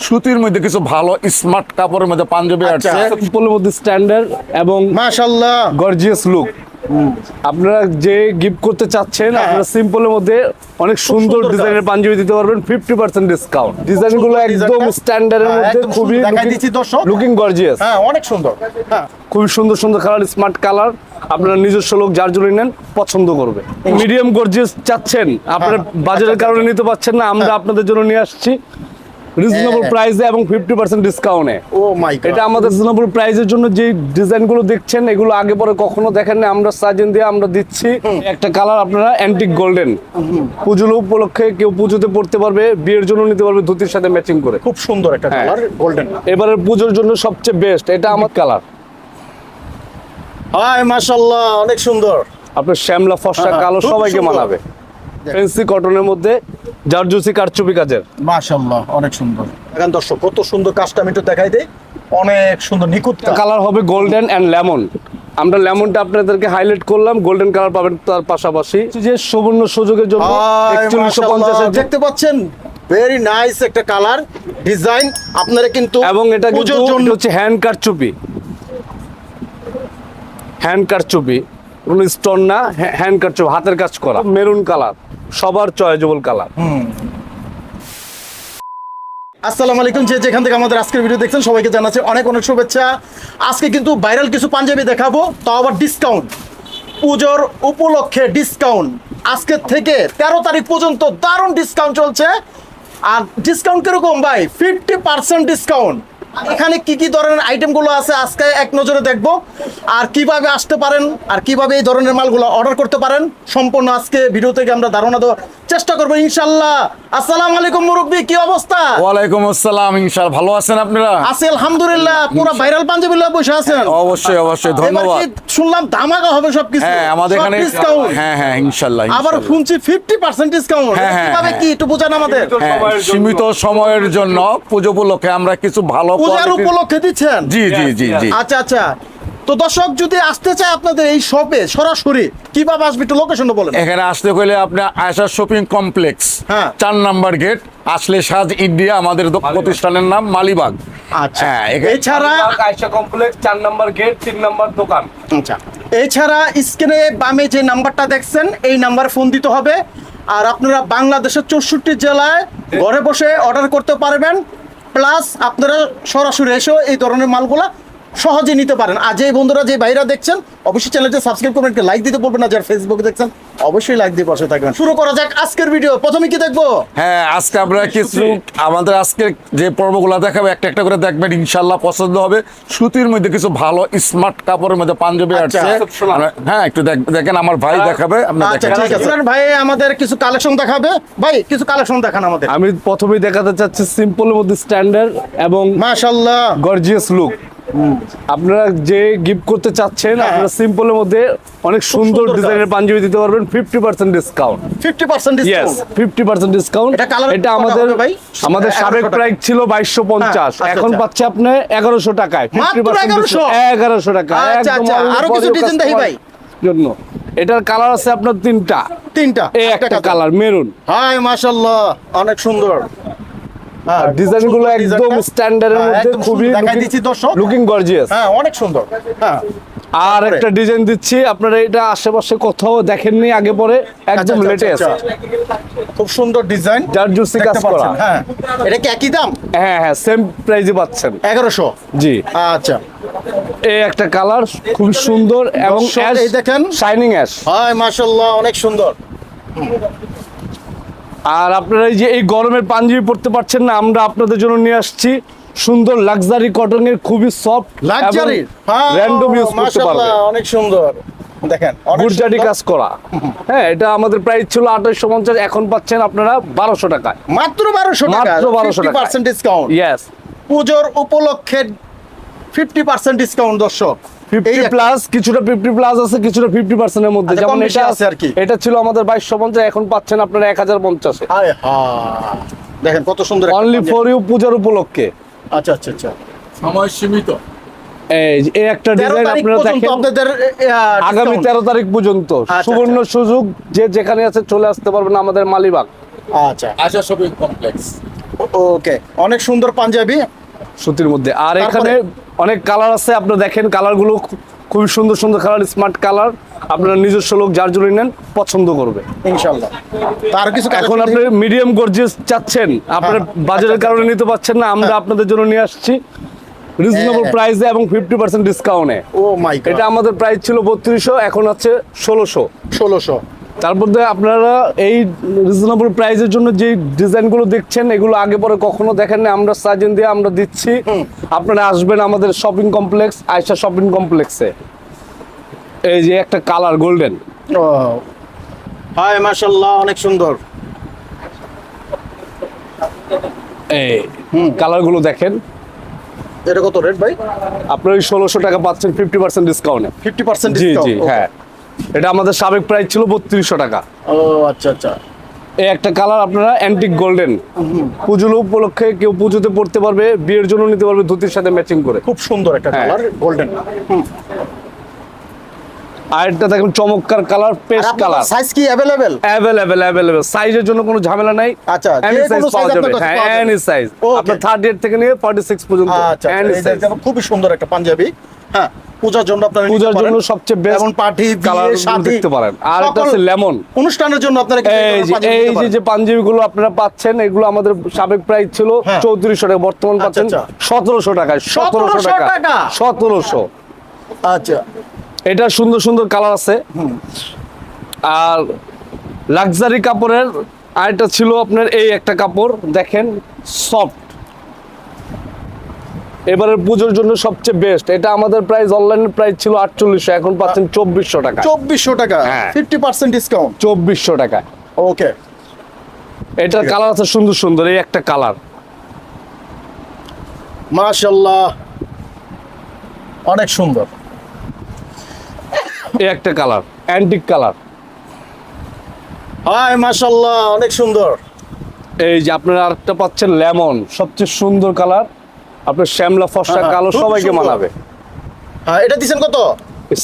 সুতির মধ্যে কিছু ভালো স্মার্ট কাপড়ের মধ্যে পাঞ্জাবি আচ্ছা। আছে সিম্পলের মধ্যে স্ট্যান্ডার্ড এবং মাশাল্লাহ গর্জিয়াস লুক আপনারা যে গিফট করতে চাচ্ছেন হ্যাঁ। আপনারা সিম্পলের মধ্যে অনেক সুন্দর ডিজাইনের পাঞ্জাবি দিতে পারবেন ফিফটি পার্সেন্ট ডিসকাউন্ট ডিজাইনগুলো একদম। স্ট্যান্ডার্ডের হ্যাঁ, মধ্যে খুবই দেখাই দিচ্ছি দর্শক। লুকিং গর্জিয়াস হ্যাঁ অনেক সুন্দর। হ্যাঁ। খুবই সুন্দর সুন্দর কালার স্মার্ট কালার আপনারা নিজস্ব লোক যার জন্য নেন পছন্দ করবে। মিডিয়াম গর্জিয়াস চাচ্ছেন। আপনারা হ্যাঁ, বাজারের আচ্ছা, কারণে নিতে পারছেন না আমরা আপনাদের জন্য নিয়ে আসছি। রিজনেবল হ্যাঁ। প্রাইসে এবং ফিফটি পার্সেন্ট ডিসকাউন্টে ও মাই এটা আমাদের রিজনেবল প্রাইসের জন্য যে ডিজাইনগুলো দেখছেন এগুলো আগে পরে কখনো দেখেন না আমরা সাজেন দিয়ে আমরা দিচ্ছি একটা কালার আপনারা অ্যান্টিক গোল্ডেন পুজোর উপলক্ষে কেউ পুজোতে পড়তে পারবে বিয়ের জন্য নিতে পারবে ধুতির সাথে ম্যাচিং করে। খুব সুন্দর একটা হ্যাঁ। কালার গোল্ডেন এবারের পুজোর জন্য সবচেয়ে বেস্ট এটা আমার কালার হাই মাশাল্লাহ অনেক সুন্দর। আপনার শ্যামলা ফর্সা হ্যাঁ, কালো সবাইকে। মানাবে। ফেন্সি কটনের মধ্যে জারজুসি কারচুপি কাজের। মাশাল্লাহ অনেক সুন্দর। এখন দর্শক কত সুন্দর কাজটা আমি একটু দেখাই দেই। অনেক সুন্দর নিখুঁত কালার হবে গোল্ডেন অ্যান্ড লেমন আমরা লেমনটা আপনাদেরকে হাইলাইট করলাম গোল্ডেন কালার পাবেন তার পাশাপাশি। যে সুবর্ণ সুযোগের জন্য একচল্লিশশো মাশাআল্লাহ। পঞ্চাশের দেখতে পাচ্ছেন? ভেরি নাইস একটা কালার ডিজাইন আপনারা কিন্তু এবং এটা কিন্তু হচ্ছে হ্যান্ড কারচুপি। হ্যান্ড কারচুপি। কোনো স্টোন না হ্যান্ড কারচুপি হাতের কাজ করা। মেরুন কালার সবার চয়েজেবল কালার আসসালামু আলাইকুম যে যেখান থেকে আমাদের আজকের ভিডিও দেখছেন, সবাইকে জানাচ্ছি অনেক অনেক শুভেচ্ছা। আজকে কিন্তু ভাইরাল কিছু পাঞ্জাবি দেখাবো, তাও আবার ডিসকাউন্ট পুজোর উপলক্ষে ডিসকাউন্ট আজকের থেকে তেরো তারিখ পর্যন্ত দারুণ ডিসকাউন্ট চলছে। আর ডিসকাউন্ট কীরকম ভাই? ফিফটি পার্সেন্ট ডিসকাউন্ট এখানে কি কি ধরনের আইটেমগুলো আছে আজকে এক নজরে দেখব। আর কীভাবে আসতে পারেন আর কীভাবে এই ধরনের মালগুলো অর্ডার করতে পারেন সম্পূর্ণ আজকে ভিডিও থেকে আমরা ধারণা দেওয়ার চেষ্টা করব ইনশাল্লাহ। আসসালামু আলাইকুম মুরব্বী কি অবস্থা? ওয়ালাইকুম আসসালাম ইনশাল ভালো আছেন আপনারা? আছে আলহামদুলিল্লাহ। পুরো ভাইরাল পাঞ্জাবি লয়ে বসে আছেন? অবশ্যই অবশ্যই ধন্যবাদ। শুনলাম ধামাকা হবে সবকিছু? হ্যাঁ আমাদের এখানে ডিসকাউন্ট হ্যাঁ হ্যাঁ ইনশাল্লাহ আবার শুনছি ফিফটি পার্সেন্ট ডিসকাউন্ট হ্যাঁ, হ্যাঁ, কীভাবে হ্যাঁ। কি একটু বোঝান আমাদের। হ্যাঁ। সীমিত সময়ের জন্য পুজো উপলক্ষে আমরা কিছু ভালো পূজার উপলক্ষে দিচ্ছেন? জি জি জি জি। আচ্ছা আচ্ছা। তো দর্শক যদি আসতে চায় আপনাদের এই শপে সরাসরি কীভাবে আসবে একটু লোকেশন বলেন। এখানে আসতে হলে আপনার আয়সা শপিং কমপ্লেক্স হ্যাঁ। চার নাম্বার গেট আসলে সাজ ইন্ডিয়া আমাদের প্রতিষ্ঠানের নাম মালিবাগ। আচ্ছা। হ্যাঁ, এছাড়া আয়সা কমপ্লেক্স চার নাম্বার গেট তিন নাম্বার দোকান। আচ্ছা। এছাড়া স্ক্রিনে বামে যে নাম্বারটা দেখছেন এই নাম্বারে ফোন দিতে হবে। আর আপনারা বাংলাদেশের চৌষট্টি জেলায় ঘরে বসে অর্ডার করতে পারবেন। প্লাস আপনারা সরাসরি এসেও এই ধরনের মালগুলা সহজে নিতে পারেন। আর যে বন্ধুরা যে বাইরা দেখছেন অবশ্যই চ্যানেলটা সাবস্ক্রাইব করবেন লাইক দিতে বলবেন না যারা ফেসবুকে দেখছেন অবশ্যই লাইক দিয়ে পাশে থাকবেন। শুরু করা যাক আজকের ভিডিও প্রথমে কি দেখব? হ্যাঁ আজকে আমরা কিছু আমাদের আজকে যে পর্বগুলো দেখাবো একটা একটা করে দেখবেন ইনশাল্লাহ পছন্দ হবে। সুতির মধ্যে কিছু ভালো স্মার্ট কাপড়ের মধ্যে পাঞ্জাবি আচ্ছা, আছে। আমরা- হ্যাঁ একটু দেখ- দেখেন আমার ভাই দেখাবে আচ্ছা দেখেন ঠিক আছে। ইমরান ভাই আমাদের কিছু কালেকশন দেখাবে? ভাই কিছু কালেকশন দেখান আমাদের। আমি প্রথমেই দেখাতে চাচ্ছি সিম্পলের মধ্যে স্ট্যান্ডার্ড এবং মাশাল্লাহ গর্জিয়াস লুক আপনারা যে গিফট করতে চাচ্ছেন হ্যাঁ। আপনারা সিম্পলের মধ্যে অনেক সুন্দর ডিজাইনের পাঞ্জাবি দিতে পারবেন fifty percent discount fifty percent yes discount fifty percent discount এটা আমাদের? আমাদের সাবেক প্রাইস ছিল বাইশশো পঞ্চাশ। আচ্ছা, এখন আচ্ছা। পাচ্ছে আপনি এগারোশো টাকায়। ফিফটি মাত্র 1100? এগারোশো? টাকা। আচ্ছা, একদম। আরও কিছু ডিজাইন দেখি ভাই। জন্য। এটার কালার আছে আপনার তিনটা। তিনটা। এই একটা কালার মেরুন হাই মাশাআল্লাহ। অনেক সুন্দর। হ্যাঁ, ডিজাইনগুলো একদম স্ট্যান্ডার্ডের হ্যাঁ, মধ্যে খুবই। দেখাই দিচ্ছি দর্শক। লুকিং গর্জিয়াস হ্যাঁ অনেক সুন্দর। হ্যাঁ। আর একটা ডিজাইন দিচ্ছি আপনারা এটা আশেপাশে কোথাও দেখেননি আগে পরে আচ্ছা, একদম আচ্ছা, লেটেস্ট আচ্ছা। খুব সুন্দর ডিজাইন জারজুসি কাজ করা। হ্যাঁ। এটা কি একই দাম? হ্যাঁ হ্যাঁ সেম প্রাইজে পাচ্ছেন। এগারোশো? জি। আচ্ছা। এই একটা কালার খুব সুন্দর এবং এই দেখেন। শাইনিং অ্যাশ হাই মাশাআল্লাহ অনেক সুন্দর। আর আপনারা এই যে এই গরমের পাঞ্জাবি পড়তে পারছেন না আমরা আপনাদের জন্য নিয়ে আসছি সুন্দর লাক্সারি কটনের খুবই সফট লাক্সারি র্যান্ডম ইউজ করতে পারবে। অনেক সুন্দর। দেখেন গুরজাটি। কাজ করা। হ্যাঁ এটা আমাদের প্রাইস ছিল আঠাশশো পঞ্চাশ এখন পাচ্ছেন আপনারা বারোশো টাকায়। মাত্র বারোশো টাকা মাত্র 1200 টাকা। ডিসকাউন্ট ইয়েস পুজোর উপলক্ষে ফিফটি পার্সেন্ট ডিসকাউন্ট দর্শক। ফিফটি এই একটা- প্লাস কিছুটা ফিফটি প্লাস আছে কিছুটা ফিফটি পার্সেন্টের মধ্যে। আচ্ছা, যেমন এটা আছে আর কি। এটা ছিল আমাদের বাইশশো পঞ্চাশ এখন পাচ্ছেন আপনারা এক হাজার পঞ্চাশে। হায় হায় দেখেন কত সুন্দর অনলি ফর ইউ পূজার উপলক্ষে। আচ্ছা আচ্ছা আচ্ছা। সময় সীমিত। এই এই একটা ডিজাইন আপনারা দেখেন। আপনাদের আগামী discount। তেরো তারিখ পর্যন্ত। আচ্ছা, সুবর্ণ সুযোগ যে যেখানে আছে চলে আসতে পারবেন আমাদের মালিবাগ। আচ্ছা। Shopping complex. ওকে। অনেক সুন্দর পাঞ্জাবি। সুতির মধ্যে। আর এখানে অনেক কালার আছে আপনারা দেখেন কালারগুলো খুবই সুন্দর সুন্দর কালার স্মার্ট কালার আপনারা নিজস্ব লোক যার জন্য নেন পছন্দ করবে। ইনশাল্লাহ। তার কিছু এখন আপনি মিডিয়াম গর্জিয়াস চাচ্ছেন আপনার হ্যাঁ। বাজারের কারণে নিতে পারছেন না আমরা আপনাদের জন্য নিয়ে আসছি। রিজনেবল হ্যাঁ। প্রাইসে এবং ফিফটি পার্সেন্ট ডিসকাউন্টে ও মাই গড এটা আমাদের প্রাইস ছিল বত্রিশশো এখন আছে ষোলোশো। ষোলোশো। তারপর দিয়ে আপনারা এই রিজনেবল প্রাইসের জন্য যে ডিজাইনগুলো দেখছেন এগুলো আগে পরে কখনো দেখেন না আমরা সাজেন দিয়ে আমরা দিচ্ছি। আপনারা আসবেন আমাদের শপিং কমপ্লেক্স আয়সা শপিং কমপ্লেক্সে এই যে একটা কালার গোল্ডেন হাই মাশাল্লাহ অনেক সুন্দর। এই কালারগুলো দেখেন। এটা কত রেট ভাই? আপনার ওই ষোলোশো টাকা পাচ্ছেন ফিফটি পার্সেন্ট ডিসকাউন্টে ফিফটি পার্সেন্ট জি জি হ্যাঁ। এটা আমাদের সাবেক প্রাইস ছিল বত্রিশশো টাকা। ও আচ্ছা আচ্ছা। এই একটা কালার আপনারা অ্যান্টিক গোল্ডেন পুজোর উপলক্ষে কেউ পুজোতে পড়তে পারবে বিয়ের জন্য নিতে পারবে ধুতির সাথে ম্যাচিং করে। খুব সুন্দর একটা হ্যাঁ। কালার গোল্ডেন আর একটা দেখেন চমৎকার কালার পেস্ট কালার সাইজ কি অ্যাভেলেবেল অ্যাভেলেবেল অ্যাভেলেবেল সাইজের জন্য কোনো ঝামেলা নাই। আচ্ছা, এনি সাইজ পাওয়া যাবে। হ্যাঁ পাওয়া যাবে। Any size. আপনার থার্ড ডেট থেকে নিয়ে 46 পর্যন্ত। আচ্ছা এনি সাইজ খুবই সুন্দর একটা পাঞ্জাবি। হ্যাঁ পূজার জন্য আপনারা পূজার জন্য সবচেয়ে বেস্ট এবং পার্টি কালার দেখতে পারেন। আর একটা সকল আছে লেমন অনুষ্ঠানের জন্য আপনারা এই যে এই যে যে পাঞ্জাবিগুলো আপনারা পাচ্ছেন এগুলো আমাদের সাবেক প্রাইস ছিল হ্যাঁ। চৌত্রিশশো টাকা বর্তমান আচ্ছা, পাচ্ছেন আচ্ছা। সতেরোশো টাকায় সতেরোশো 1700 টাকা টাকা? সতেরোশো। আচ্ছা। এটা সুন্দর সুন্দর কালার আছে। আর লাক্সারি কাপড়ের আরেকটা ছিল আপনার এই একটা কাপড় দেখেন সফট এবারের পুজোর জন্য সবচেয়ে বেস্ট এটা আমাদের প্রাইস অনলাইনের প্রাইস ছিল আটচল্লিশশো এখন পাচ্ছেন চব্বিশশো টাকা। চব্বিশশো টাকা। ফিফটি পার্সেন্ট ডিসকাউন্ট চব্বিশশো টাকা ওকে। এটার কালার আছে সুন্দর সুন্দর এই একটা কালার। মাশাল্লাহ অনেক সুন্দর। এই একটা কালার অ্যান্টিক কালার। হাই মাশাল্লাহ অনেক সুন্দর। এই যে আপনারা আরেকটা পাচ্ছেন লেমন সবচেয়ে সুন্দর কালার। আপনার শ্যামলা হ্যাঁ, কালো সবাইকে। মানাবে। হ্যাঁ এটা দিচ্ছেন কত?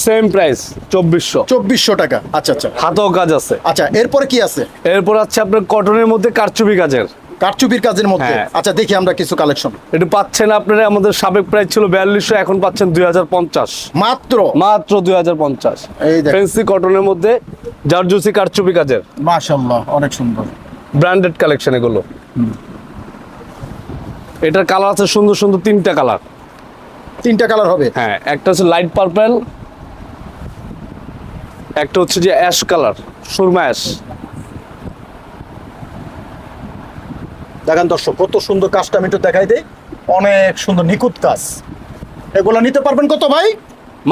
সেম প্রাইস চব্বিশশো। চব্বিশশো টাকা। আচ্ছা আচ্ছা। হাতেও কাজ আছে। আচ্ছা এরপরে কি আছে? এরপর আছে আপনার কটনের মধ্যে কারচুপি কাজের। কারচুপির কাজের মধ্যে? হ্যাঁ। আচ্ছা দেখি আমরা কিছু কালেকশন এটা পাচ্ছেন আপনারা আমাদের সাবেক প্রাইস ছিল বিয়াল্লিশশো এখন পাচ্ছেন দুই হাজার পঞ্চাশ। মাত্র? মাত্র দুই হাজার পঞ্চাশ। এই ফেন্সি কটনের মধ্যে জারজুসি কারচুপি কাজের। মাশাল্লাহ অনেক সুন্দর। ব্র্যান্ডেড কালেকশন এগুলো। এটার কালার আছে সুন্দর সুন্দর তিনটা কালার তিনটা কালার হবে? হ্যাঁ একটা হচ্ছে লাইট পার্পল একটা হচ্ছে যে অ্যাশ কালার সুরমা অ্যাশ দেখেন দর্শক কত সুন্দর কাজটা আমি একটু দেখাই দিই। অনেক সুন্দর নিখুঁত কাজ। এগুলো নিতে পারবেন কত ভাই?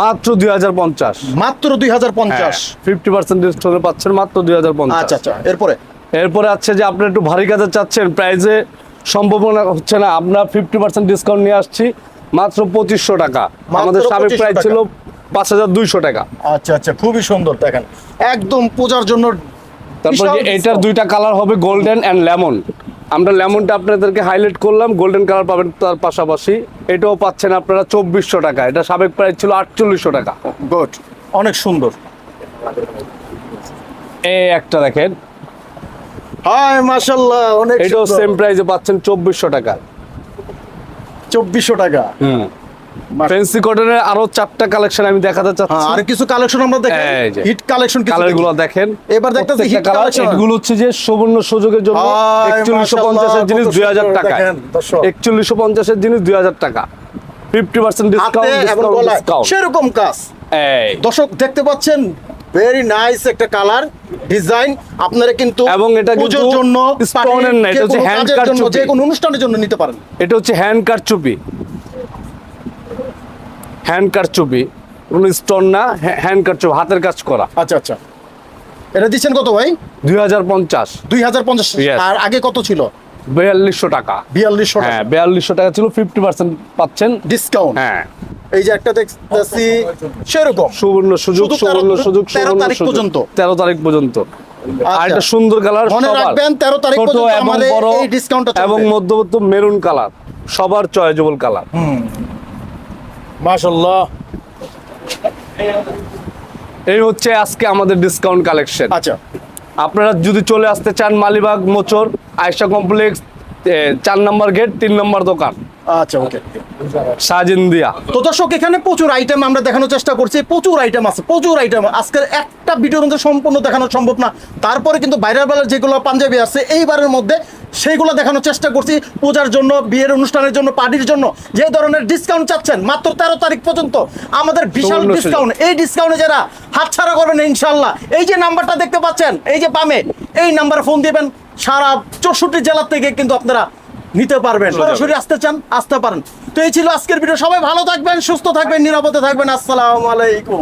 মাত্র দুই হাজার পঞ্চাশ। মাত্র দুই হাজার পঞ্চাশ। ফিফটি পার্সেন্ট ডিসকাউন্টে পাচ্ছেন মাত্র দুই হাজার পঞ্চাশ। আচ্ছা আচ্ছা এরপরে? এরপরে আছে যে আপনি একটু ভারী কাজে চাচ্ছেন প্রাইসে সম্ভাবনা হচ্ছে না। আমরা ফিফটি পার্সেন্ট ডিসকাউন্ট নিয়ে আসছি মাত্র পঁচিশশো টাকা। আমাদের সাবেক প্রাইস ছিল পাঁচ হাজার দুইশো টাকা। আচ্ছা আচ্ছা খুবই সুন্দর দেখেন। একদম পূজার জন্য তারপর এটার দুইটা কালার হবে গোল্ডেন অ্যান্ড লেমন আমরা লেমনটা আপনাদেরকে হাইলাইট করলাম গোল্ডেন কালার পাবেন তার পাশাপাশি। এটাও পাচ্ছেন আপনারা চব্বিশশো টাকা। এটা সাবেক প্রাইস ছিল আটচল্লিশশো টাকা। গুড অনেক সুন্দর। এই একটা দেখেন। হাই মাশাল্লাহ অনেক এটাও সেম প্রাইসে পাচ্ছেন চব্বিশশো টাকা। চব্বিশশো টাকা? হুম। ফেন্সি কটনের আরও চারটা কালেকশন আমি দেখাতে হ্যাঁ চাচ্ছি। আর কিছু কালেকশন আমরা দেখি হিট কালেকশন কিছু কালারগুলো দেখেন। এবার দেখতেছি hit কালার এগুলো হচ্ছে যে সুবর্ণ সুযোগের জন্য হায়, একচল্লিশশো মাশাআল্লাহ, পঞ্চাশের জিনিস কত দুই হাজার সুন্দর টাকা দেখেন, দর্শক। একচল্লিশশো পঞ্চাশের জিনিস দুই হাজার টাকা। ফিফটি পার্সেন্ট হাতে ডিসকাউন্ট ডিসকাউন্ট সেরকম কাজ। এই। দর্শক দেখতে পাচ্ছেন ভেরি নাইস একটা কালার ডিজাইন আপনারা কিন্তু এবং এটা পুজোর জন্য এর না, এটা হচ্ছে cut জন্য চুপি। যে কোনো অনুষ্ঠানের জন্য নিতে পারেন। এটা হচ্ছে হ্যান্ড কারচুপি। হ্যান্ড কারচুপি কোনো স্টোন না হ্যান্ড কারচুপি হাতের কাজ করা। আচ্ছা আচ্ছা। এটা দিচ্ছেন কত ভাই? দুই হাজার পঞ্চাশ। দুই হাজার পঞ্চাশ। আর আগে কত ছিল? বিয়াল্লিশশো টাকা। বিয়াল্লিশশো হ্যাঁ বিয়াল্লিশশো টাকা ছিল ফিফটি পার্সেন্ট পাচ্ছেন। ডিসকাউন্ট হ্যাঁ। এই যে একটা দেখতেছি সেরকম। সুবর্ণ সুযোগ সুবর্ণ সুযোগ তেরো তারিখ পর্যন্ত। তেরো তারিখ পর্যন্ত। আর একটা সুন্দর কালার মনে রাখবেন, 13 তারিখ পর্যন্ত আমাদের এই এবং মধ্যবর্তী মেরুন কালার সবার চয়েজেবল কালার মাশাল্লাহ এই হচ্ছে আজকে আমাদের ডিসকাউন্ট কালেকশন আচ্ছা। আপনারা যদি চলে আসতে চান মালিবাগ মোচর আয়সা কমপ্লেক্স চার নম্বর গেট তিন নম্বর দোকান। আচ্ছা ওকে সাজিন্দিয়া তো দর্শক এখানে প্রচুর আইটেম আমরা দেখানোর চেষ্টা করছি। প্রচুর আইটেম আছে প্রচুর আইটেম আজকের একটা ভিডিওর মধ্যে সম্পূর্ণ দেখানো সম্ভব না। তারপরে কিন্তু বাইরের বেলার যেগুলো পাঞ্জাবি আছে এইবারের মধ্যে সেইগুলো দেখানোর চেষ্টা করছি। পূজার জন্য বিয়ের অনুষ্ঠানের জন্য পার্টির জন্য যে ধরনের ডিসকাউন্ট চাচ্ছেন মাত্র তেরো তারিখ পর্যন্ত আমাদের বিশাল ডিসকাউন্ট এই ডিসকাউন্টে যারা হাতছাড়া করবেন ইনশাল্লাহ। এই যে নাম্বারটা দেখতে পাচ্ছেন এই যে পামে এই নাম্বারে ফোন দিবেন। সারা চৌষট্টি জেলার থেকে কিন্তু আপনারা নিতে পারবেন। সরাসরি আসতে চান আসতে পারেন। তো এই ছিল আজকের ভিডিও। সবাই ভালো থাকবেন সুস্থ থাকবেন নিরাপদে থাকবেন। আসসালামু আলাইকুম।